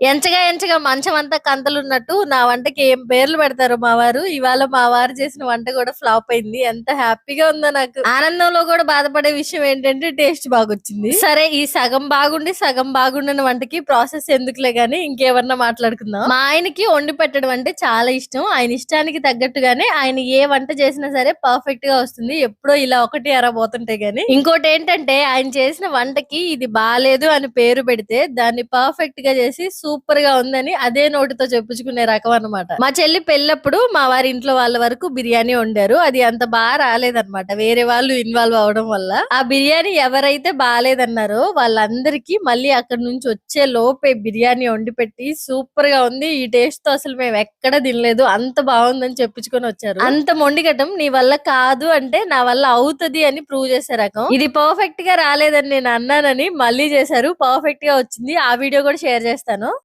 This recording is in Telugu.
ఎంచగా ఎంచగా మంచం అంతా కంతలు ఉన్నట్టు నా వంటకి ఏం పేర్లు పెడతారు మా వారు? ఇవాళ మా వారు చేసిన వంట కూడా ఫ్లాప్ అయింది. ఎంత హ్యాపీగా ఉందో నాకు. ఆనందంలో కూడా బాధపడే విషయం ఏంటంటే టేస్ట్ బాగొచ్చింది. సరే ఈ సగం బాగుండి సగం బాగుండని వంటకి ప్రాసెస్ ఎందుకులే గానీ ఇంకేమన్నా మాట్లాడుకుందాం. మా ఆయనకి వండి పెట్టడం అంటే చాలా ఇష్టం. ఆయన ఇష్టానికి తగ్గట్టుగానే ఆయన ఏ వంట చేసినా సరే పర్ఫెక్ట్గా వస్తుంది. ఎప్పుడో ఇలా ఒకటి అర పోతుంటాయి గానీ. ఇంకోటి ఏంటంటే ఆయన చేసిన వంటకి ఇది బాగాలేదు అని పేరు పెడితే దాన్ని పర్ఫెక్ట్గా చేసి సూపర్గా ఉందని అదే నోటితో చెప్పుకునే రకం అన్నమాట. మా చెల్లి పెళ్ళప్పుడు మా వారి ఇంట్లో వాళ్ళ వరకు బిర్యానీ వండారు. అది అంత బాగా రాలేదన్నమాట. వేరే వాళ్ళు ఇన్వాల్వ్ అవడం వల్ల. ఆ బిర్యానీ ఎవరైతే బాగాలేదన్నారో వాళ్ళందరికీ మళ్ళీ అక్కడ నుంచి వచ్చే లోపే బిర్యానీ వండి పెట్టి సూపర్గా ఉంది. ఈ టేస్ట్తో అసలు మేము ఎక్కడ తినలేదు. అంత బాగుందని చెప్పుకొని వచ్చారు. అంత మొండిగటం నీ వల్ల కాదు అంటే నా వల్ల అవుతది అని ప్రూవ్ చేసే రకం. ఇది పర్ఫెక్ట్గా రాలేదని నేను అన్నానని మళ్ళీ చేశారు. పర్ఫెక్ట్గా వచ్చింది. ఆ వీడియో కూడా షేర్ చేస్తాను.